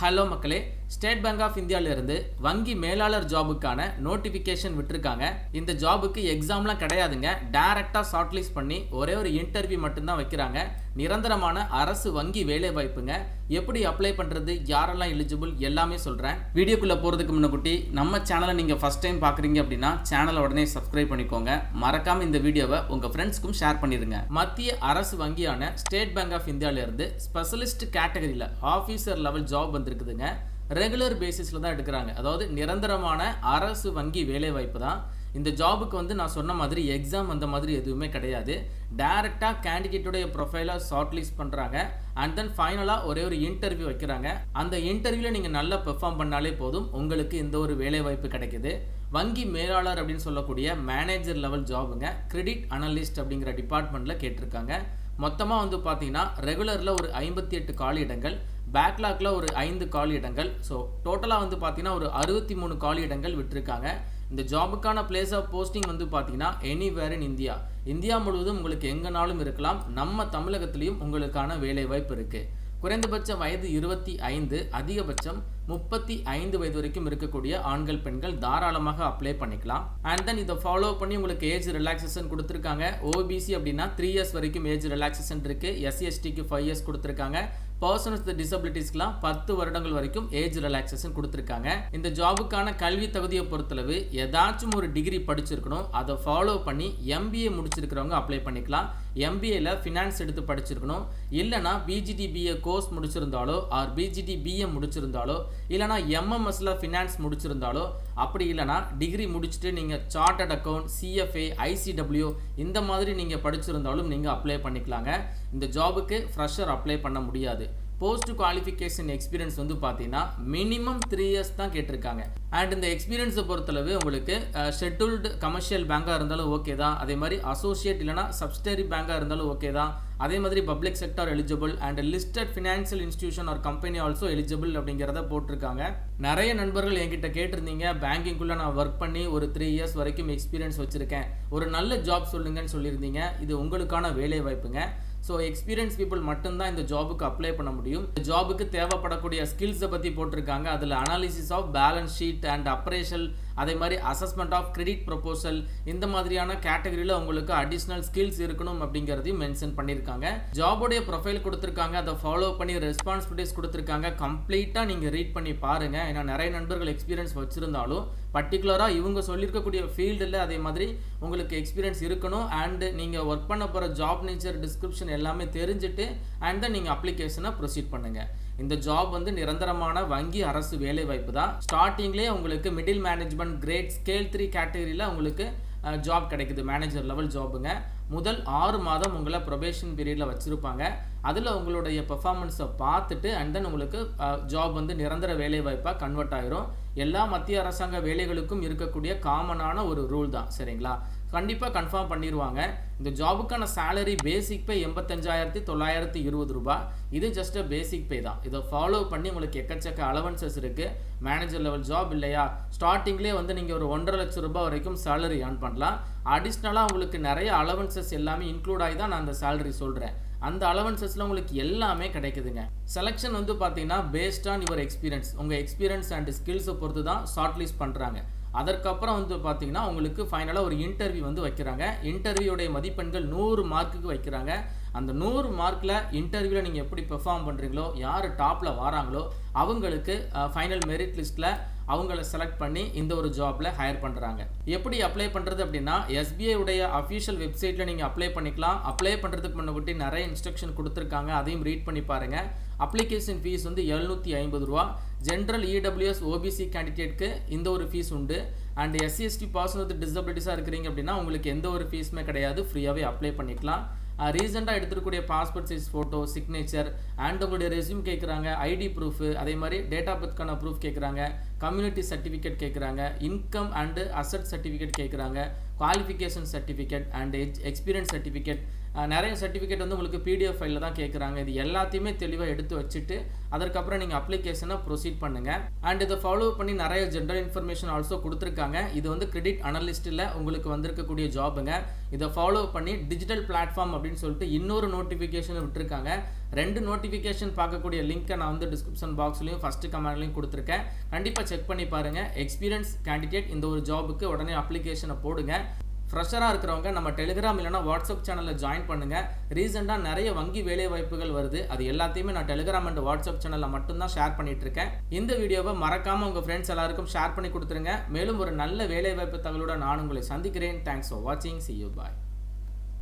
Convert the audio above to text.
Hello மக்களே state bank of இந்தியாவிலிருந்து வங்கி மேலாளர் ஜாபுக்கான நோட்டிஃபிகேஷன் விட்டுருக்காங்க. இந்த ஜாபுக்கு எக்ஸாம்லாம் கிடையாதுங்க. டைரக்டாக ஷார்ட்லிஸ்ட் பண்ணி ஒரே ஒரு இன்டர்வியூ மட்டும்தான் வைக்கிறாங்க. நிரந்தரமான அரசு வங்கி வேலை வாய்ப்புங்க எப்படி அப்ளை பண்ணுறது யாரெல்லாம் எலிஜிபிள் எல்லாமே சொல்கிறேன் வீடியோக்குள்ளே போகிறதுக்கு முன்னக்குட்டி நம்ம சேனலை நீங்கள் ஃபஸ்ட் டைம் பார்க்குறீங்க அப்படின்னா சேனலை உடனே சப்ஸ்கிரைப் பண்ணிக்கோங்க. மறக்காமல் இந்த வீடியோவை உங்கள் ஃப்ரெண்ட்ஸ்க்கும் ஷேர் பண்ணிடுங்க. மத்திய அரசு வங்கியான ஸ்டேட் பேங்க் ஆஃப் இந்தியாவிலேருந்து ஸ்பெஷலிஸ்ட் கேட்டகரியில் ஆஃபீஸர் லெவல் ஜாப் வந்திருக்குதுங்க. ரெகுலர் பேசிஸில் தான் எடுக்கிறாங்க. அதாவது நிரந்தரமான அரசு வங்கி வேலைவாய்ப்பு தான். இந்த ஜாபுக்கு வந்து நான் சொன்ன மாதிரி எக்ஸாம் அந்த மாதிரி எதுவுமே கிடையாது. டைரெக்டாக கேண்டிடேட்டுடைய ஷார்ட் ஷார்ட்லிஸ்ட் பண்ணுறாங்க அண்ட் தென் ஃபைனலாக ஒரே ஒரு இன்டர்வியூ வைக்கிறாங்க. அந்த இன்டர்வியூவில் நீங்கள் நல்லா பெர்ஃபார்ம் பண்ணாலே போதும். உங்களுக்கு இந்த ஒரு வேலை வாய்ப்பு கிடைக்குது. வங்கி மேலாளர் அப்படின்னு சொல்லக்கூடிய மேனேஜர் லெவல் ஜாபுங்க கிரெடிட் அனலிஸ்ட் அப்படிங்கிற டிபார்ட்மெண்ட்டில் கேட்டிருக்காங்க. மொத்தமாக வந்து பார்த்தீங்கன்னா ரெகுலரில் ஒரு ஐம்பத்தி எட்டு காலி இடங்கள் பேக்லாக்ல ஒரு ஐந்து காலி இடங்கள் ஸோ டோட்டலாக வந்து பார்த்தீங்கன்னா ஒரு அறுபத்தி மூணு காலி இடங்கள் விட்டுருக்காங்க. இந்த ஜாபுக்கான பிளேஸ் ஆஃப் போஸ்டிங் வந்து பார்த்தீங்கன்னா எனிவேர் இன் இந்தியா இந்தியா முழுவதும் உங்களுக்கு எங்கனாலும் இருக்கலாம். நம்ம தமிழகத்திலையும் உங்களுக்கான வேலை வாய்ப்பு இருக்குது குறைந்தபட்ச வயது இருபத்தி ஐந்து அதிகபட்சம் முப்பத்தி ஐந்து வயது வரைக்கும் இருக்கக்கூடிய ஆண்கள் பெண்கள் தாராளமாக அப்ளை பண்ணிக்கலாம். அண்ட் தென் இதை ஃபாலோ பண்ணி உங்களுக்கு ஏஜ் ரிலாக்ஸேஷன் கொடுத்துருக்காங்க. ஓபிசி அப்படின்னா த்ரீ இயர்ஸ் வரைக்கும் ஏஜ் ரிலாக்ஸேஷன் இருக்குது எஸ்சிஎஸ்டிக்கு ஃபைவ் இயர்ஸ் கொடுத்துருக்காங்க. பர்சன்ஸ் வித் டிசபிலிட்டிஸ்க்குலாம் பத்து வருடங்கள் வரைக்கும் ஏஜ் ரிலாக்ஸேஷன் கொடுத்துருக்காங்க. இந்த ஜாபுக்கான கல்வி தகுதியை பொறுத்தளவு ஏதாச்சும் ஒரு டிகிரி படிச்சிருக்கணும் அதை ஃபாலோ பண்ணி எம்பிஏ முடிச்சிருக்கிறவங்க அப்ளை பண்ணிக்கலாம். எம்பிஏல ஃபினான்ஸ் எடுத்து படிச்சிருக்கணும். இல்லைனா பிஜிடிபிஏ கோர்ஸ் முடிச்சிருந்தாலோ ஆர் பிஜிடிபிஏ முடிச்சிருந்தாலோ இல்லைனா எம்எம்எஸ்ல ஃபினான்ஸ் முடிச்சிருந்தாலோ அப்படி இல்லைனா டிகிரி முடிச்சுட்டு நீங்கள் சார்ட்டட் அக்கௌண்ட் சிஎஃப்ஏ ஐசிடபிள்யூ இந்த மாதிரி நீங்கள் படிச்சிருந்தாலும் நீங்கள் அப்ளை பண்ணிக்கலாங்க. இந்த ஜாபுக்கு ஃப்ரெஷர் அப்ளை பண்ண முடியாது. போஸ்ட் குவாலிஃபிகேஷன் எக்ஸ்பீரியன்ஸ் வந்து பார்த்தீங்கன்னா மினிமம் த்ரீ இயர்ஸ் தான் கேட்டிருக்காங்க. அண்ட் இந்த எக்ஸ்பீரியன்ஸை பொறுத்தளவு உங்களுக்கு ஷெட்யூல்டு கமர்ஷியல் பேங்காக இருந்தாலும் ஓகே தான். அதே மாதிரி அசோசியேட் இல்லைனா சப்ஸ்டரி பேங்காக இருந்தாலும் ஓகே தான். அதே மாதிரி public sector eligible and listed financial institution or company also eligible அப்படிங்கிறத போட்டிருக்காங்க. நிறைய நண்பர்கள் என்கிட்ட கேட்டிருந்தீங்க பேங்கிங்குள்ளே நான் ஒர்க் பண்ணி ஒரு த்ரீ இயர்ஸ் வரைக்கும் எக்ஸ்பீரியன்ஸ் வச்சுருக்கேன். ஒரு நல்ல ஜாப் சொல்லுங்கன்னு சொல்லியிருந்தீங்க. இது உங்களுக்கான வேலை வாய்ப்புங்க ஸோ எக்ஸ்பீரியன்ஸ் பீப்புள் மட்டும்தான் இந்த ஜாபுக்கு அப்ளை பண்ண முடியும். இந்த ஜாபுக்கு தேவைப்படக்கூடிய ஸ்கில்ஸை பற்றி போட்டிருக்காங்க. அதில் analysis of balance sheet and appraisal அதே மாதிரி அசஸ்மெண்ட் ஆஃப் கிரெடிட் ப்ரொபோசல் இந்த மாதிரியான கேட்டகரியில் உங்களுக்கு அடிஷ்னல் ஸ்கில்ஸ் இருக்கணும் அப்படிங்கிறதையும் மென்ஷன் பண்ணியிருக்காங்க ஜாபுடைய ப்ரொஃபைல் கொடுத்துருக்காங்க அதை ஃபாலோ பண்ணி ரெஸ்பான்சிபிலிட்டிஸ் கொடுத்துருக்காங்க. கம்ப்ளீட்டாக நீங்கள் ரீட் பண்ணி பாருங்கள் ஏன்னா நிறைய நண்பர்கள் எக்ஸ்பீரியன்ஸ் வச்சுருந்தாலும் பர்டிகுலராக இவங்க சொல்லியிருக்கக்கூடிய ஃபீல்டில் அதே மாதிரி உங்களுக்கு எக்ஸ்பீரியன்ஸ் இருக்கணும். அண்டு நீங்கள் ஒர்க் பண்ண போகிற ஜாப் நேச்சர் டிஸ்கிரிப்ஷன் எல்லாமே தெரிஞ்சுட்டு அண்ட் தென் நீங்கள் அப்ளிகேஷனை ப்ரொசீட் பண்ணுங்கள் இந்த ஜாப் வந்து நிரந்தரமான வங்கி அரசு வேலை வாய்ப்பு தான். ஸ்டார்டிங்லேயே உங்களுக்கு middle management grade scale three கேட்டகரியில் உங்களுக்கு ஜாப் கிடைக்குது மேனேஜர் லெவல் ஜாபுங்க முதல் ஆறு மாதம் உங்களை ப்ரொபேஷன் பீரியடில் வச்சுருப்பாங்க. அதில் உங்களுடைய பெர்ஃபார்மன்ஸை பார்த்துட்டு அண்ட் தென் உங்களுக்கு ஜாப் வந்து நிரந்தர வேலை வாய்ப்பாக கன்வெர்ட் ஆயிரும். எல்லா மத்திய அரசாங்க வேலைகளுக்கும் இருக்கக்கூடிய காமனான ஒரு ரூல் தான் சரிங்களா? கண்டிப்பாக கன்ஃபார்ம் பண்ணிடுவாங்க இந்த ஜாபுக்கான சேலரி பேசிக் பே எண்பத்தஞ்சாயிரத்தி தொள்ளாயிரத்தி இருபது ரூபாய் இது ஜஸ்ட் பேசிக் பே தான். இதை ஃபாலோ பண்ணி உங்களுக்கு எக்கச்சக்க அலவன்சஸ் இருக்குது மேனேஜர் லெவல் ஜாப் இல்லையா? ஸ்டார்டிங்லேயே வந்து நீங்கள் ஒரு ஒன்றரை லட்சம் ரூபாய் வரைக்கும் சேலரி ஏர்ன் பண்ணலாம். அடிஷ்னலாக உங்களுக்கு நிறைய அலவன்சஸ் எல்லாமே இன்க்ளூட் ஆகி தான் நான் அந்த சேலரி சொல்கிறேன் அந்த அலவன்சஸில் உங்களுக்கு எல்லாமே கிடைக்குதுங்க. செலெக்ஷன் வந்து பார்த்தீங்கன்னா பேஸ்ட் ஆன் யுவர் எக்ஸ்பீரியன்ஸ் உங்கள் எக்ஸ்பீரியன்ஸ் அண்ட் ஸ்கில்ஸை பொறுத்து தான் ஷார்ட் லிஸ்ட் பண்ணுறாங்க அதற்கப்புறம் வந்து பார்த்தீங்கன்னா உங்களுக்கு ஃபைனலாக ஒரு இன்டர்வியூ வந்து வைக்கிறாங்க. இன்டர்வியூடைய மதிப்பெண்கள் நூறு மார்க்குக்கு வைக்கிறாங்க. அந்த நூறு மார்க்கில் இன்டர்வியூவில் நீங்கள் எப்படி பெர்ஃபார்ம் பண்ணுறீங்களோ யார் டாப்பில் வராங்களோ அவங்களுக்கு ஃபைனல் மெரிட் லிஸ்ட்டில் அவங்கள செலக்ட் பண்ணி இந்த ஒரு ஜாப்பில் ஹையர் பண்ணுறாங்க எப்படி அப்ளை பண்ணுறது அப்படின்னா எஸ்பிஐ உடைய அஃபிஷியல் வெப்சைட்டில் நீங்கள் அப்ளை பண்ணிக்கலாம். அப்ளை பண்ணுறதுக்கு முன்னாடி நிறைய இன்ஸ்ட்ரக்ஷன் கொடுத்துருக்காங்க. அதையும் ரீட் பண்ணி பாருங்கள் அப்ளிகேஷன் ஃபீஸ் வந்து எழுநூற்றி ஐம்பது ரூபா. ஜென்ரல் இடபிள்யூஎஸ் ஓபிசி கேண்டிடேட்க்கு இந்த ஒரு ஃபீஸ் உண்டு. And SC ST person with டிசபிலிட்டிஸாக இருக்கிறீங்க அப்படின்னா உங்களுக்கு எந்த ஒரு ஃபீஸுமே கிடையாது. ஃப்ரீயாகவே அப்ளை பண்ணிக்கலாம். ரீசெண்டாக எடுத்துருக்கூடிய passport size photo signature and உங்களுடைய ரெஸ்யூம் கேட்குறாங்க ஐடி ப்ரூஃபு அதே மாதிரி டேட் ஆஃப் பர்த்க்கான ப்ரூஃப் கேட்குறாங்க கம்யூனிட்டி சர்டிஃபிகேட் கேட்குறாங்க இன்கம் அண்டு அசட் சர்டிஃபிகேட் கேட்குறாங்க qualification certificate and experience certificate நிறைய சர்டிஃபிகேட் வந்து உங்களுக்கு பிடிஎஃப் ஃபைலில் தான் கேட்குறாங்க இது எல்லாத்தையுமே தெளிவாக எடுத்து வச்சுட்டு அதற்கப்புறம் நீங்கள் அப்ளிகேஷனை ப்ரொசீட் பண்ணுங்கள் அண்ட் இதை ஃபாலோ பண்ணி நிறைய ஜென்ரல் இன்ஃபர்மேஷன் ஆல்சோ கொடுத்துருக்காங்க. இது வந்து கிரெடிட் அனலிஸ்ட்டில் உங்களுக்கு வந்திருக்கக்கூடிய ஜாபுங்க இதை ஃபாலோ பண்ணி டிஜிட்டல் பிளாட்ஃபார்ம் அப்படின்னு சொல்லிட்டு இன்னொரு நோட்டிஃபிகேஷன் விட்டுருக்காங்க. ரெண்டு நோட்டிஃபிகேஷன் பார்க்கக்கூடிய லிங்க்கை நான் வந்து டிஸ்கிரிப்ஷன் பாக்ஸ்லையும் ஃபஸ்ட்டு கமெண்ட்லையும் கொடுத்துருக்கேன். கண்டிப்பாக செக் பண்ணி பாருங்கள் எக்ஸ்பீரியன்ஸ் கேண்டிடேட் இந்த ஒரு ஜாபுக்கு உடனே அப்ளிகேஷனை போடுங்க. ஃப்ரெஷராக இருக்கிறவங்க நம்ம டெலிகிராம் இல்லைனா வாட்ஸ்அப் சேனலில் ஜாயின் பண்ணுங்கள் ரீசெண்டாக நிறைய வங்கி வேலை வாய்ப்புகள் வருது. அது எல்லாத்தையுமே நான் டெலிகிராம் அண்ட் வாட்ஸ்அப் சேனலில் மட்டும்தான் ஷேர் பண்ணிட்டு இருக்கேன் இந்த வீடியோவை மறக்காமல் உங்கள் ஃப்ரெண்ட்ஸ் எல்லாருக்கும் ஷேர் பண்ணி கொடுத்துருங்க. மேலும் ஒரு நல்ல வேலை வாய்ப்பு தகவலோட நான் உங்களை சந்திக்கிறேன். தேங்க்ஸ் ஃபார் வாட்சிங் சி யூ பாய்